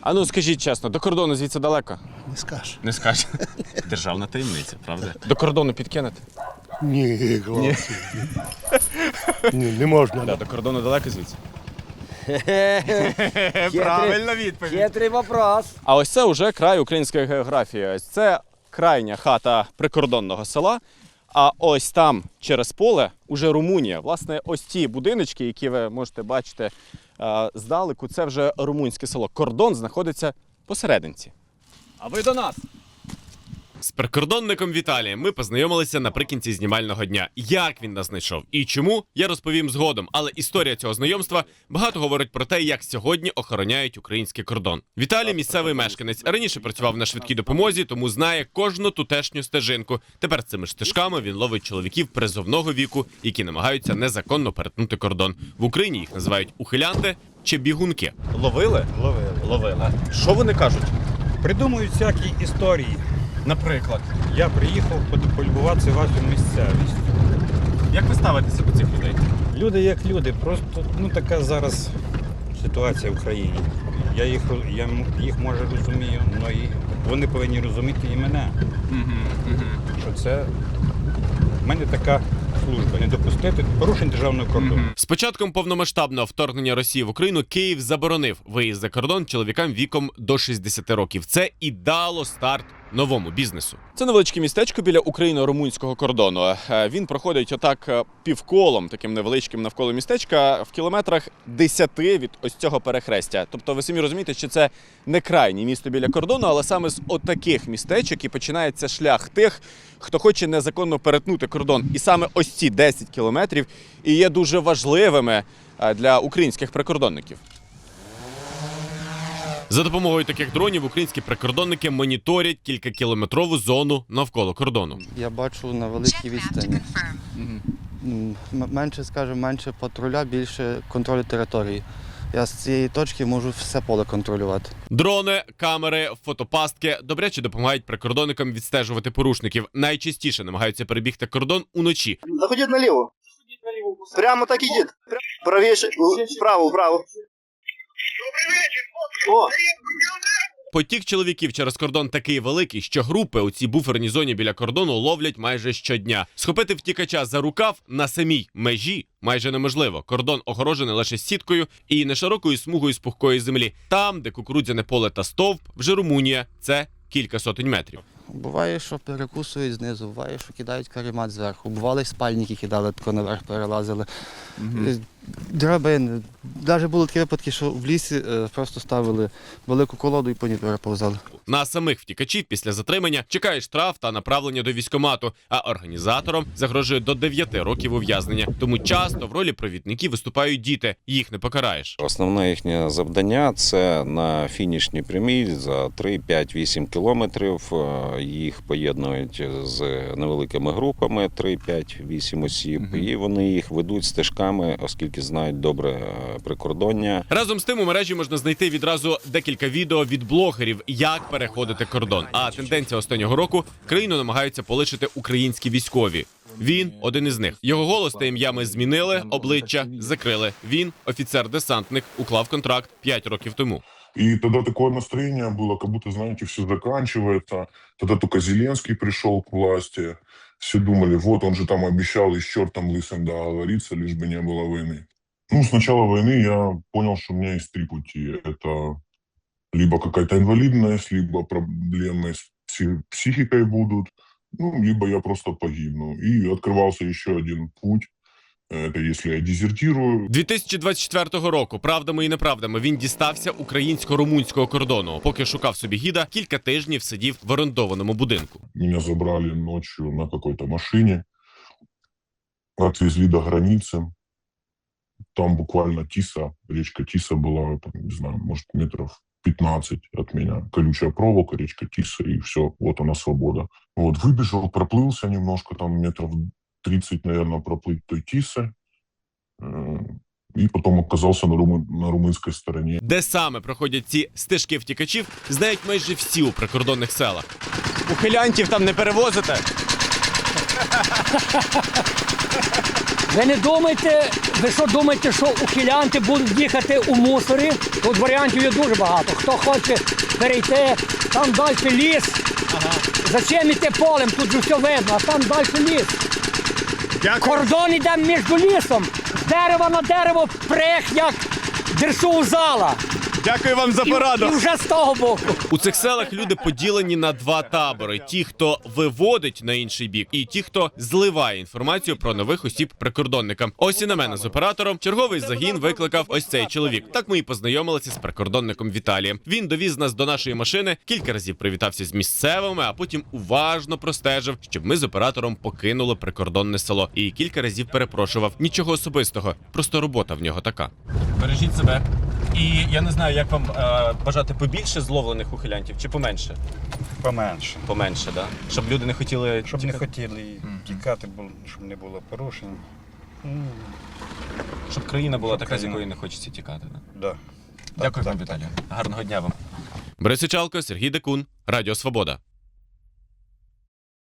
А ну скажіть чесно, до кордону звідси далеко? Не скажеш. Не скаже. Державна таємниця, правда? До кордону підкинете? Ні, хлопці. Ні, не можна. Да, до кордону далеко звідси. Правильна відповідь. Хитрий вопрос. А ось це вже край української географії. Ось це крайня хата прикордонного села. А ось там через поле уже Румунія. Власне, ось ті будиночки, які ви можете бачити е, здалеку, це вже румунське село. Кордон знаходиться посерединці. А ви до нас. З прикордонником Віталієм ми познайомилися наприкінці знімального дня. Як він нас знайшов і чому, я розповім згодом. Але історія цього знайомства багато говорить про те, як сьогодні охороняють український кордон. Віталій місцевий мешканець. Раніше працював на швидкій допомозі, тому знає кожну тутешню стежинку. Тепер цими ж стежками він ловить чоловіків призовного віку, які намагаються незаконно перетнути кордон. В Україні їх називають ухилянти чи бігунки. Ловили? Ловили. Ловили. Що вони кажуть? Придумують всякі історії. Наприклад, Я приїхав полюбуватися вашу місцевість. як ви ставитеся до цих людей? Люди як люди, просто ну така зараз ситуація в країні. Я їх, я їх може розумію, але і вони повинні розуміти і мене. Що це в мене така служба, не допустити порушень державного кордону. З початком повномасштабного вторгнення Росії в Україну Київ заборонив виїзд за кордон чоловікам віком до 60 років. Це і дало старт новому бізнесу. Це невеличке містечко біля україно-румунського кордону. Е, Він проходить отак е, півколом, таким невеличким навколо містечка, в кілометрах 10 від ось цього перехрестя. Тобто, ви самі розумієте, що це не крайнє місто біля кордону, але саме з отаких містечок і починається шлях тих, хто хоче незаконно перетнути кордон. І саме ось ці 10 кілометрів і є дуже важливими е, для українських прикордонників. За допомогою таких дронів українські прикордонники моніторять кількакілометрову зону навколо кордону. Я бачу на великій відстані. Менше, скажімо, менше патруля, більше контролю території. Я з цієї точки можу все поле контролювати. Дрони, камери, фотопастки добряче допомагають прикордонникам відстежувати порушників. Найчастіше намагаються перебігти кордон уночі. Заходіть наліво. Прямо так ідіть. Правіше, вправо, вправо. О, Потік чоловіків через кордон такий великий, що групи у цій буферній зоні біля кордону ловлять майже щодня. Схопити втікача за рукав на самій межі майже неможливо. Кордон огорожений лише сіткою і неширокою смугою з пухкої землі. Там, де кукурудзяне поле та стовп, вже Румунія. Це кілька сотень метрів. Буває, що перекусують знизу, буває, що кидають каремат зверху. Бували спальники кидали, тако наверх перелазили. Е, Драбини. Навіть були такі випадки, що в лісі е, просто ставили велику колоду і по ній переповзали. На самих втікачів після затримання чекає штраф та направлення до військомату, а організаторам загрожує до 9 років ув'язнення. Тому часто в ролі провідників виступають діти. Їх не покараєш. Основне їхнє завдання це на фінішній прямій за 3, 5, 8 кілометрів. Їх поєднують з невеликими групами 3, 5, 8 осіб, Мгм. і вони їх ведуть стежками, оскільки знають добре е, прикордоння. Разом з тим у мережі можна знайти відразу декілька відео від блогерів, як переходити кордон. А тенденція останнього року країну намагаються полишити українські військові. Він один із них. Його голос та ім'я ми змінили, обличчя закрили. Він офіцер-десантник, уклав контракт 5 років тому. И тогда такое настроение было, как будто, знаете, все заканчивается. Тогда только Зеленский пришел к власти. Все думали, вот он же там обещал и с чертом лысым договориться, лишь бы не было войны. Ну, с начала войны я понял, что у меня есть три пути. Это либо какая-то инвалидность, либо проблемы с пси- психикой будут, ну, либо я просто погибну. И открывался еще один путь. Это если я дезертирую, 2024 року, правдами і неправдами, він дістався українсько-румунського кордону. Поки шукав собі гіда, кілька тижнів сидів в орендованому будинку. Меня забрали ночью на какой-то машине, отвезли до границы. Там буквально Тиса, речка Тиса была, там, не знаю, может, метров 15 от меня. Колючая проволока, речка Тиса, и все, вот она свобода. Вот, выбежал, проплылся немножко, там метров 30, наверное, проплыть той Тисы. Э, И потом оказался на, румы- на румынской стороне. Де саме проходять ці стежки втікачів, знають майже всі у прикордонних селах. Ухилянтів там не перевозите. Ви не думайте, ви що думаєте, що ухилянти будуть їхати у мусорі? Тут варіантів є дуже багато. Хто хоче перейти, там далі ліс. Зачем іти полем? Тут же все видно, а там далі ліс. Кордон іде між лісом. Дерево на дерево прех, як дерсу зала. Дякую вам за І, і вже з того боку. У цих селах люди поділені на два табори: ті, хто виводить на інший бік, і ті, хто зливає інформацію про нових осіб прикордонникам. Ось і на мене з оператором черговий загін викликав ось цей чоловік. Так ми і познайомилися з прикордонником Віталієм. Він довіз нас до нашої машини, кілька разів привітався з місцевими, а потім уважно простежив, щоб ми з оператором покинули прикордонне село. І кілька разів перепрошував. Нічого особистого, просто робота в нього така. Бережіть себе. І я не знаю, як вам е, бажати побільше зловлених ухилянтів чи поменше? Поменше. Поменше, да? Щоб люди не хотіли. Щоб не тікати. хотіли тікати, бо щоб не було порушень. Щоб країна була Щоб така, з країна- якої не хочеться тікати. Да? Да. Дякую вам, Віталію. Гарного дня вам. Борисічалко, Сергій Декун, Радіо Свобода.